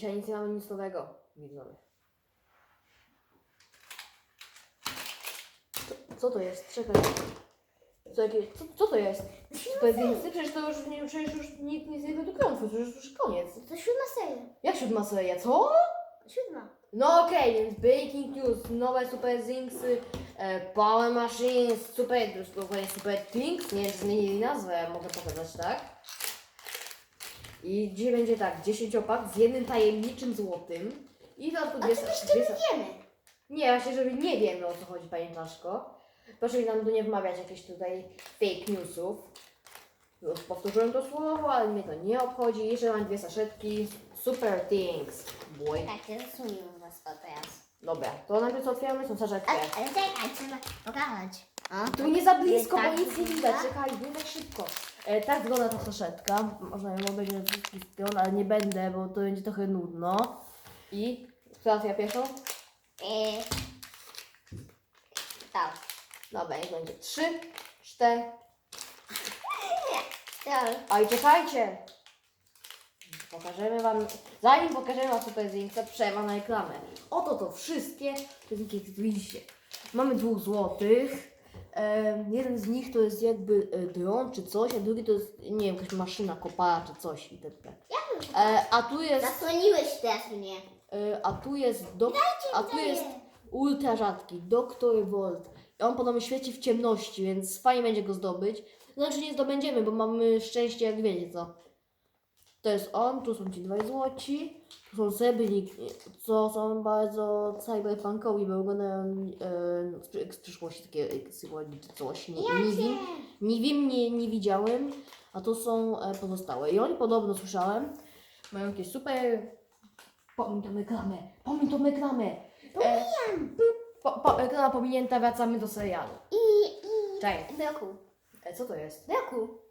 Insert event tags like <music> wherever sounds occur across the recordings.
Dzisiaj nic nie mamy nic nowego, widzowie. Co, co to jest? Czekaj. Co, jakieś, co, co to jest? Super Dingsy? Przecież to już, nie, przecież już nikt nic nie wydukują, przecież już koniec. To siódma seria. Jak siódma seria? Co? Siódma. No okej, więc Baking News, nowe Super Zingsy, e, Power Machines, Super, już dokładnie Super Things, nie, zmienili nazwę, mogę pokazać, tak? I dzisiaj będzie tak, 10 opak z jednym tajemniczym złotym i to A dwie, to jeszcze dwie, nie wiemy. Nie, właśnie, żeby nie wiemy o co chodzi, Pani Czaszko. Proszę mi nam tu nie wmawiać jakichś tutaj fake newsów. Już powtórzyłem to słowo, ale mnie to nie obchodzi. Jeszcze mam dwie saszetki. Super Things. Boy. Tak, zasuniemy was to teraz. Dobra, to najpierw co otwieramy tą saszetkę. Ale, ale czekaj, trzeba pokazać. O, Tu nie za blisko, tak bo nic nie wygląda? widać. Czekaj, nie tak szybko. E, tak wygląda ta saszetka. Można ją obejrzeć ze wszystkich stron, ale nie będę, bo to będzie trochę nudno. I kto otwiera pierwszą? Yy, tak. Dobra, niech będzie trzy, cztery. <laughs> Tak. A i czekajcie! Pokażemy Wam, zanim pokażemy Wam Super Zinksa, przerwa na reklamę. Oto to wszystkie piosenki, jak widzicie. Mamy dwóch złotych. Jeden z nich to jest jakby e, dron czy coś, a drugi to jest, nie wiem, jakaś maszyna kopara czy coś itp. E, a tu jest, Zasłoniłeś teraz mnie. e, a tu jest, dok, a tu jest ultra rzadki, Dr. Volt. I on podobno świeci w ciemności, więc fajnie będzie go zdobyć. Znaczy nie zdobędziemy, bo mamy szczęście, jak wiecie co. To jest on, tu są ci dwaj złoci, tu są srebrni, co są bardzo cyberpunkowi, bo wyglądają e, z, z przyszłości takie symboli czy coś. Nie, nie, wiem, nie wiem, nie, nie widziałem, a to są e, pozostałe. I oni podobno słyszałem, mają jakieś super... Pomiń tą reklamę, pomiń tą reklamę. E, po, po, reklama pominięta, wracamy do serialu. I, i... Cześć. Broku. E, co to jest? Broku.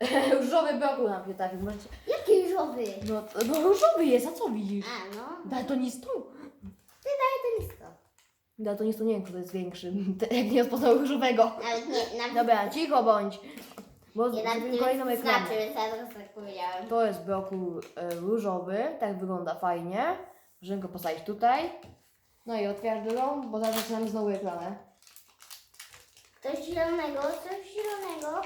<laughs> Różowy broku nam się trafił. Możecie... Jaki różowy? No, to- no różowy jest, a co widzisz? A, no. Daltonistą? Ty daj to listo. Daltonistą nie wiem, kto to jest większy. <laughs> Jak nie rozpoznał różowego. Nawet nie, nawet Dobra, cicho bądź. Bo nie, nawet zrobimy nie kolejną to reklamę. znaczy, więc ja teraz tak powiedziałem. To jest broku e, różowy, tak wygląda fajnie. Możemy go postawić tutaj. No i otwierasz drugą, bo zaraz zaczynamy znowu reklamę. Coś zielonego, coś zielonego.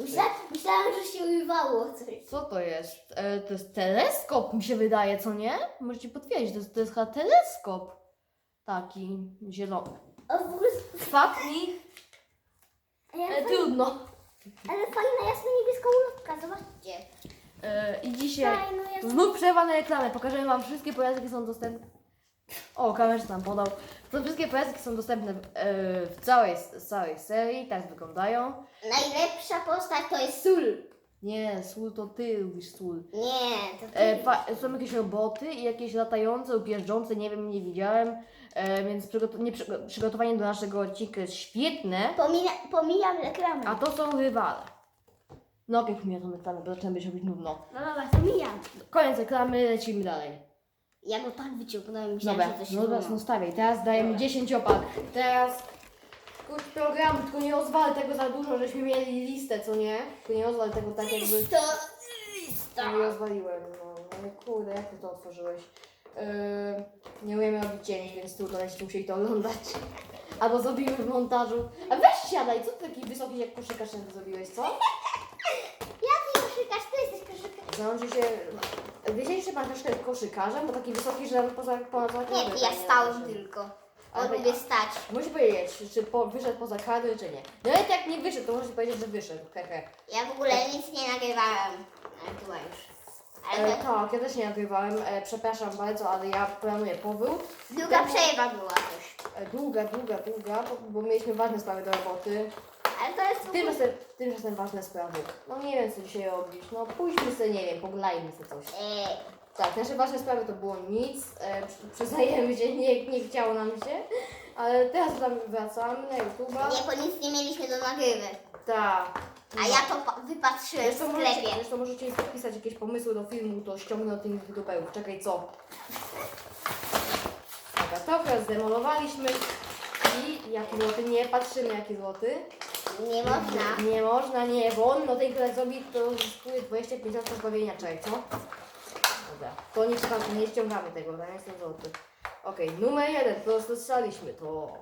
Myślałam, że się urywało coś. Co to jest? E, to jest teleskop, mi się wydaje, co nie? Możecie potwierdzić, to jest, to jest chyba teleskop. Taki zielony. O, w ogóle... Fakt mi Ale, e, fajna, trudno. ale fajna jasna niebieska ulotka, zobaczcie. E, I dzisiaj Fajna jasna... znów przerwa na reklamę. Pokażemy Wam wszystkie pojazdy, jakie są dostępne. O, kamerze nam podał. To wszystkie pojazdy, jakie są dostępne e, w całej, z całej serii. Tak wyglądają. Najlepsza postać to jest Sól. Nie, sól to ty lubisz sól. Nie, to ty. E, fa- są jakieś roboty i jakieś latające lub jeżdżące, nie wiem, nie widziałem. E, więc przygot- nie, przygo- przygotowanie do naszego odcinka jest świetne. Pomija, pomijam reklamę. A to są rywale. No, jak mnie tą reklamę, bo zaczyna być robić nudno. No dobra, pomijam. Koniec reklamy, lecimy dalej. Ja go tak wyciągnąłem, myślałem, Dobra, że się no teraz no stawiaj. Teraz dajemy Dobra. 10 opak. Teraz kurs programu, tylko nie rozwal tego za dużo, żeśmy mieli listę, co nie? Tylko nie rozwal tego tak jakby... Listo, listo. Nie rozwaliłem, no. Ale kurde, jak ty to otworzyłeś? Yy, nie umiemy robić cięć, więc trudno będziecie musieli to oglądać. <laughs> Albo zrobimy w montażu. A weź siadaj, co ty taki wysoki jak koszykarz ten zrobiłeś, co? <laughs> Jaki koszykarz? Ty jesteś koszykarz. Znaczy się... Wiedzieliście, że pan troszkę jest koszykarzem, bo taki wysoki, że poza, ponad Nie, ja stałem tylko. Ale- lubię stać. Musi powiedzieć, czy po, wyszedł poza kadry, czy nie. Nawet jak nie wyszedł, to możecie powiedzieć, że wyszedł. Hehe. Ja w ogóle nic nie nagrywałem. Ale tu już. Ale E, to tak, ja też nie nagrywałem. E, przepraszam bardzo, ale ja planuję powrót. długa przerwa była też. E, długa, długa, długa, bo, bo mieliśmy ważne sprawy do roboty. Ale to jest. Tymczasem, tymczasem ważne sprawy. No nie wiem, co dzisiaj robić. No pójdźmy sobie, nie wiem, poglajmy sobie coś. E, Tak, nasze ważne sprawy to było nic. E, przy- przyznajemy się, nie, nie chciało nam się. Ale teraz tam wracamy na YouTube'a. nie, bo nic nie mieliśmy do nagrywy. Tak. A ja to pa- wypatrzyłem w Zresztą możecie, sklepie. zresztą możecie mi podpisać jakieś pomysły do filmu, to ściągnę od tych youtuberów. Czekaj, co? Dobra, trochę zdemolowaliśmy i jaki złoty? Nie patrzymy jaki złoty. Nie można. Nie można, nie wolno tej, która zrobi, to zyskuje 25 lat pozbawienia czekaj, co? To nie, ściągamy, nie ściągamy tego, nie jestem złoty. Okej, numer jeden, to dostaliśmy, to...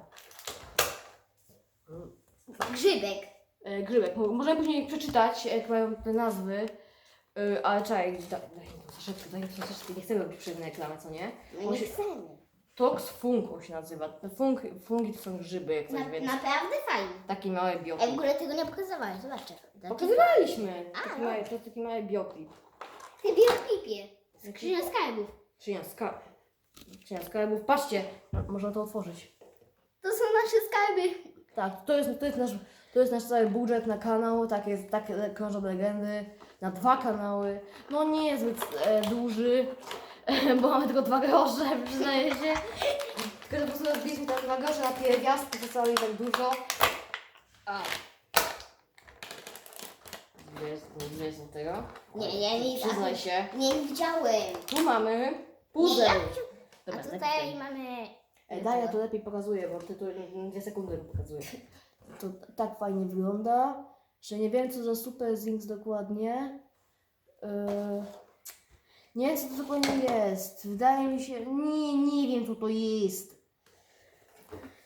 Grzybek. E, grzybek. Mo- Możemy później przeczytać, jak mają te nazwy, e, ale czekaj, daj, daj mi troszeczkę, daj mi troszeczkę, nie chcemy robić przedniej reklamy, co nie? No nie się- chcemy. Tox fung on się nazywa. Fung, fungi to są grzyby, jak coś, Na, więc naprawdę fajnie. taki mały Ej, w bioklip. ogóle tego nie pokazywałem, zobaczcie. Pokazywaliśmy! A, Taki no. mały, to jest taki mały bioklip. W tej biopipie. Skrzynia skarbów. Skrzynia skarb. Skrzynia skarbów. Patrzcie, można to otworzyć. To są nasze skarby. Tak, to jest, to jest, nasz, to jest nasz cały budżet na kanał, tak jest, tak krążą legendy, na dwa kanały. No nie jest zbyt e, duży, <laughs> bo mamy tylko dwa grosze, przyznaję się. Tylko, że po prostu zbiliśmy te dwa grosze na pierwiastki, to wcale nie tak dużo. A. Jest od tego? Nie, ja nie Przyznaj się. Nie widziałem. Tu mamy Nie, ja widziałem. A tutaj mamy... E, Daj, ja to lepiej pokazuję, bo ty tu dwie sekundy pokazuję. To tak fajnie wygląda, że nie wiem co za Super Zinx dokładnie. Yy, nie wiem co to dokładnie jest. Wydaje mi się, nie, nie wiem co to jest.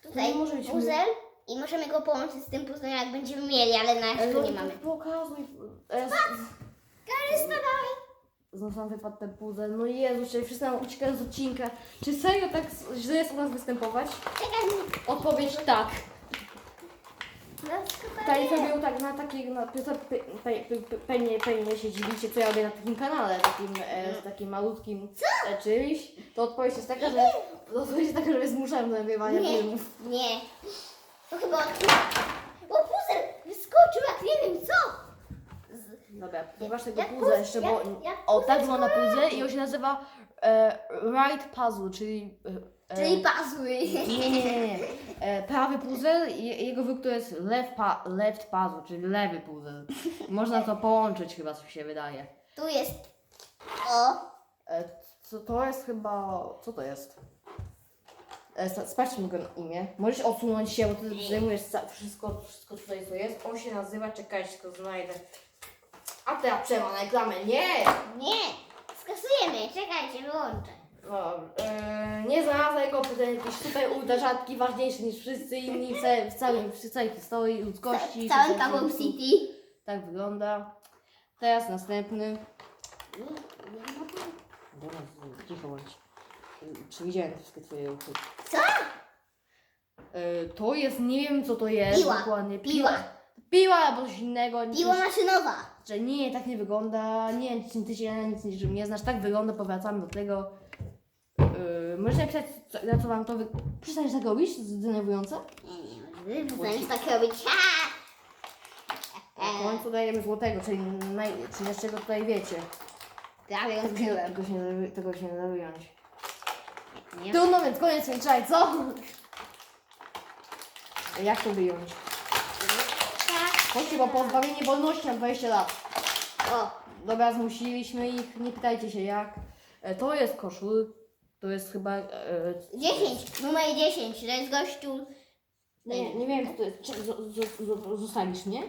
Tutaj nie może być puzzle i możemy go połączyć z tym puzzlem jak będziemy mieli, ale na razie no, nie mamy. Pokazuj. E, z-. Znów nam wypadł ten puzzle. No Jezu, czyli wszyscy nam uciekają z odcinka. Czy serio tak źle jest u nas występować? Czekaj, Odpowiedź tak. Tutaj robił tak na na, pe, pe, pewnie, pewnie się dziwicie, co ja robię na takim kanale, takim, e, z takim malutkim e, czymś. To odpowiedź jest taka, że, to odpowiedź jest taka, że zmuszałem do nagrywania Nie. filmów. Nie. To chyba. Bo puzzle wyskoczył jak nie wiem co. Dobra, zobacz tego Jak puzzle jeszcze, bo jak- jak o, puzzle tak wygląda puzzle i on się nazywa e, right puzzle, czyli... E, Czyli puzzle. nie, nie, nie, nie. E, prawy puzzle, i jego wyk to jest left, pa, left puzzle, czyli lewy puzzle. Można to połączyć chyba, co się wydaje. Tu jest. O. E, co to jest chyba. Co to jest? E, sprawdźmy go na imię. Możesz odsunąć się, bo ty zajmujesz ca- wszystko, wszystko tutaj co jest. On się nazywa, czekajcie, tylko znajdę. A teraz przema na reklamę. Nie! Nie. Skasujemy. Czekajcie, wyłączę. No, e, nie znalazłem go, bo ten jakiś super ultra rzadki, ważniejszy niż wszyscy inni w, w, całym, w całej historii ludzkości. W całym prostu City. Tak wygląda. Teraz następny. Dobra, cicho bądź. Czy widziałem wszystkie twoje ruchy? Co? E, To jest, nie wiem co to jest Piła. dokładnie. Piła. Piła albo coś innego. nic- Piła maszynowa. Że nie, tak nie wygląda. Nie wiem, czy ty się na nic niczym nie znasz. Tak wygląda, powracamy do tego. Yy, możesz napisać, co, na co wam to wy... Przestaniesz tak robić? To jest denerwujące? Nie, nie. Przestaniesz tak robić. Ha! W końcu dajemy złotego, czyli, naj... czyli jeszcze go tutaj wiecie. Prawie odkryłem. Tego się, nie tego się nie da wyjąć. Nie. Trudno, więc koniec kończaj, co? Jak to wyjąć? Chodźcie, bo pozbawienie wolności na 20 lat. O. Dobra, zmusiliśmy ich, nie pytajcie się jak. E, To jest koszul. To jest chyba. E, 10. Numer 10. To jest gościu. nie, nie wiem, co to jest. Czy, z, z, z, zostawisz mnie?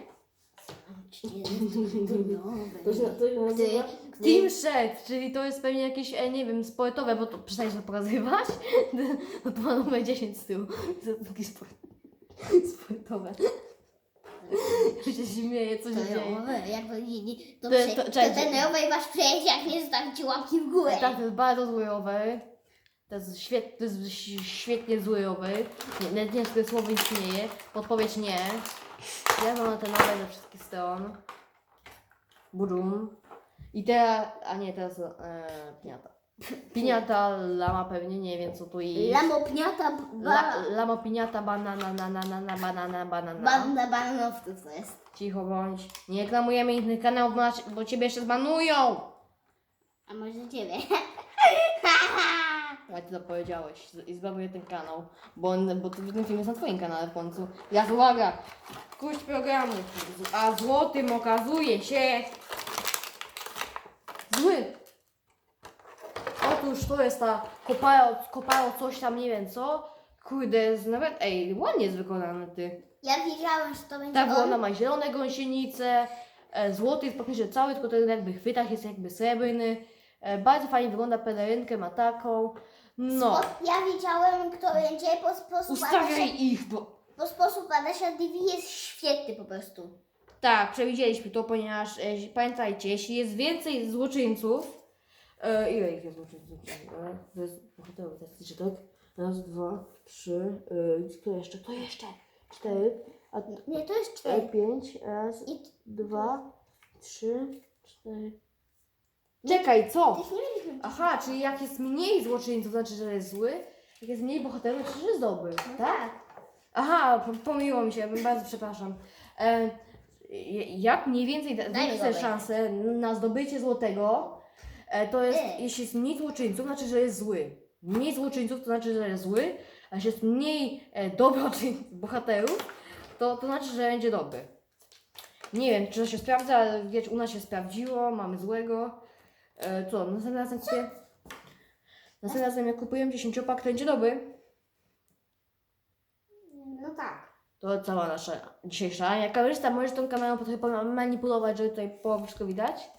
To się, to się nazywa Team Shed, czyli to jest pewnie jakieś, e, nie wiem, sportowe, bo to przestaniesz to pokazywać. <laughs> No to ma numer 10 z tyłu. To takie sport, sportowe. Ja się śmieję, co się dzieje. Jak to nie, nie, to, To- prze, to- to, czekaj. ten rower wasz przyjaciel, jak nie zostawicie łapki w górę. Tak, to jest bardzo zły rower. To jest, świet, to jest świetnie zły rower. Nie, nawet nie to słowo istnieje. Podpowiedź nie. Ja mam na ten rower ze wszystkich stron. Budum. I teraz, a nie, teraz e, piniata. <laughs> Piniata, lama pewnie, nie wiem co tu jest. Lamopniata La, ba, lama piniata, banana, na, na, na, na, banana, banana. banda bananowców to jest. Cicho bądź. Nie reklamujemy innych kanałów, bo, nas- bo ciebie jeszcze zbanują. A może ciebie? <laughs> A ty to powiedziałeś i ten kanał, bo, on, bo ten film jest na twoim kanale w końcu. Ja uwaga, kuść programu, a złotym okazuje się zły. Otóż to jest ta koparo, koparo coś tam, nie wiem co. Kurde, nawet, ej, ładnie jest wykonany ty. Ja widziałem, że to będzie Tak, bo on. ona ma zielone gąsienice, e, złoty jest praktycznie cały, tylko ten jakby chwytach jest jakby srebrny. E, bardzo fajnie wygląda pelerynkę, ma taką. No, Spo- Ja widziałem, kto będzie, po sposób ustawiaj ich, bo Bo sposób Adasia TV jest świetny po prostu. Tak, przewidzieliśmy to, ponieważ e, pamiętajcie, jeśli jest więcej złoczyńców, e, ile ich jest złoczyńców? E, to jest bohaterowie taktyczny, tak? Raz, dwa, trzy, e, kto jeszcze? Kto jeszcze? Cztery, a Nie, to jest e, cztery. pięć, raz, I dwa, trzy, cztery. Czekaj, co? tych nie mieliśmy. Aha, czyli jak jest mniej złoczyńców, to znaczy, że jest zły, jak jest mniej bohaterów, to znaczy, że jest dobry, No tak? Aha, po- pomyliło mi się, bardzo przepraszam. E, j- jak mniej więcej da- Daj zwiększyć te dobry. szanse na zdobycie złotego, e, to jest, jeśli jest mniej złoczyńców, znaczy, że jest zły. Mniej złoczyńców to znaczy, że jest zły, a jeśli jest mniej e, dobroczyńców, <laughs> bohaterów, to, to znaczy, że będzie dobry. Nie wiem, czy to się sprawdza, ale wiecie, u nas się sprawdziło, mamy złego. E, co, następnym razem kupię... Następnym razem jak kupujemy 10 pak, to będzie dobry. No tak. To cała nasza dzisiejsza. Jak kamerzysta możesz tą kamerą trochę manipulować, żeby tutaj połowę wszystko widać.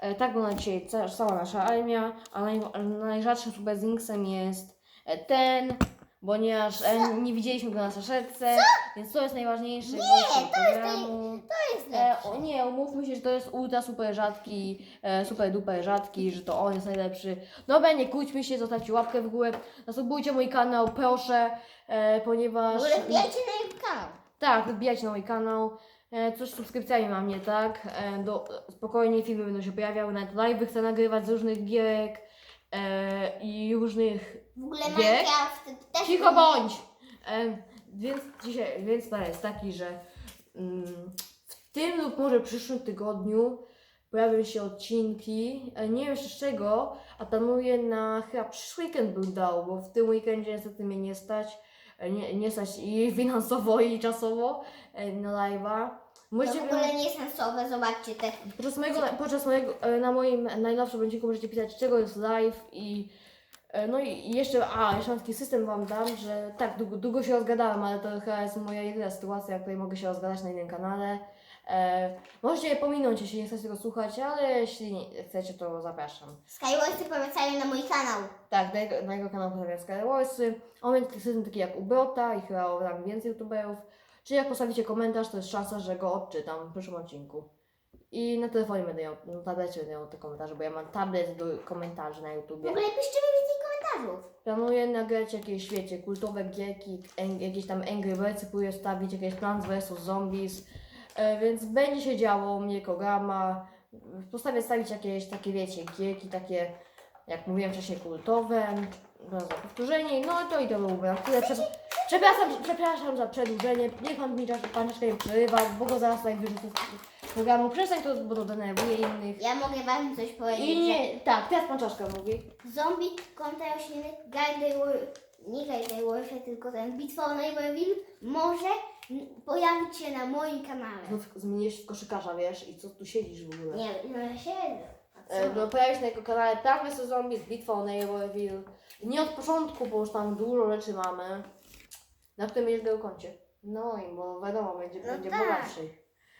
E, tak wygląda dzisiaj ca- cała nasza armia, a naj, najrzadszym super zinksem jest e, ten, ponieważ e, nie widzieliśmy go na saszetce, więc to jest najważniejsze. Nie, to jest programu. To jest E, lepsze. o, nie, umówmy się, że to jest ultra super rzadki, e, super duper rzadki, że to on jest najlepszy. Dobra, nie kłóćmy się, zostawcie łapkę w górę, zasubujcie mój kanał, proszę, e, W ponieważ... ogóle wbijajcie na jego kanał. Tak, wbijajcie na mój kanał. E, coś z subskrypcjami mam nie tak. E, do, spokojnie filmy będą się pojawiały, nawet live chcę nagrywać z różnych gierek e, i różnych... W ogóle Wie? Minecraft też... Cicho bądź! E, więc dzisiaj, więc plan jest taki, że mm, w tym lub może przyszłym tygodniu pojawią się odcinki. E, nie wiem jeszcze z czego, a planuję na chyba przyszły weekend bym dał, bo w tym weekendzie niestety mnie nie stać. e, Nie, nie stać i <laughs> finansowo, i czasowo e, na live'a. To Możecie w ogóle niesensowne, zobaczcie te... Podczas mojego, podczas mojego, e, na moim najnowszym odcinku możecie pisać, czego jest live i e, no i jeszcze, a, jeszcze mam taki system Wam dam, że tak, długo, długo się rozgadałem, ale to chyba jest moja jedyna sytuacja, w której mogę się rozgadać na jednym kanale. E, możecie pominąć, jeśli nie chcecie tego słuchać, ale jeśli nie chcecie, to zapraszam. Skywarsy polecają na mój kanał. Tak, na jego, na jego kanał pojawia Skywarsy. On ma taki system taki jak Ubrota i chyba tam więcej youtuberów. Czyli jak postawicie komentarz, to jest szansa, że go odczytam w przyszłym odcinku. I na telefonie będę miał, na tablecie będę miał te komentarze, bo ja mam tablet do komentarzy na W YouTubie. ogóle piszcie mi więcej komentarzów. Planuję nagrać jakieś, wiecie, kultowe gierki, jakieś tam Angry Birdsy próbuję stawić, jakieś Plants vs Zombies, e, więc będzie się działo u mnie Kogama. Postawię stawić jakieś takie, wiecie, gierki takie, jak mówiłem wcześniej, kultowe, za powtórzenie, no to i to byłoby na tyle. Prze- Przepraszam, przepraszam za przedłużenie, niech pan mi czas- pan przerywa, bo go zaraz tutaj wyrzucę z programu. Przestań to, bo to denerwuje innych. Ja mogę wam coś powiedzieć, I nie, tak, teraz pan Czaszka mówi. zombie konta rośliny Guide. Nie Guide Warfare, tylko ten Bitwa o Neighborville może pojawić się na moim kanale. Znów zmieniłeś w koszykarza, wiesz, i co tu siedzisz w ogóle? Nie, no siedzę. A co? E, No, pojawi się na jego kanale tak vs Zombies, Bitwa o Neighborville. Nie od początku, bo już tam dużo rzeczy mamy, na będziesz grał koncie. No i bo wiadomo, będzie, No będzie tak. bogatszy.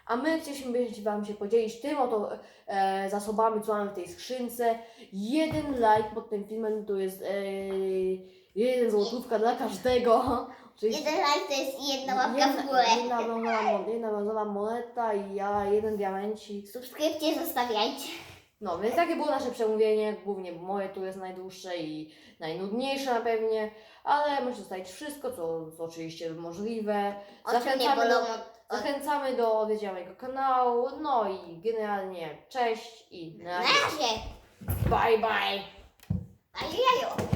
A my chcieliśmy Wam się podzielić tym oto e, zasobami, co mamy w tej skrzynce. Jeden like pod tym filmem to jest e, jeden złotówka dla każdego. <laughs> Jeden like to jest jedna łapka w górę. Jedna brązowa, mon- jedna brązowa moneta i ja jeden diamencik. Subskrypcję zostawiajcie. No, więc takie było nasze przemówienie. Głównie moje tu jest najdłuższe i najnudniejsze na pewnie, ale możecie zostawić wszystko, co, co oczywiście możliwe. Oczy nie Zachęcamy bolą do, od... zachęcamy do odwiedzienia mojego kanału. No i generalnie cześć i na Na razie. Bye bye. Ajajo.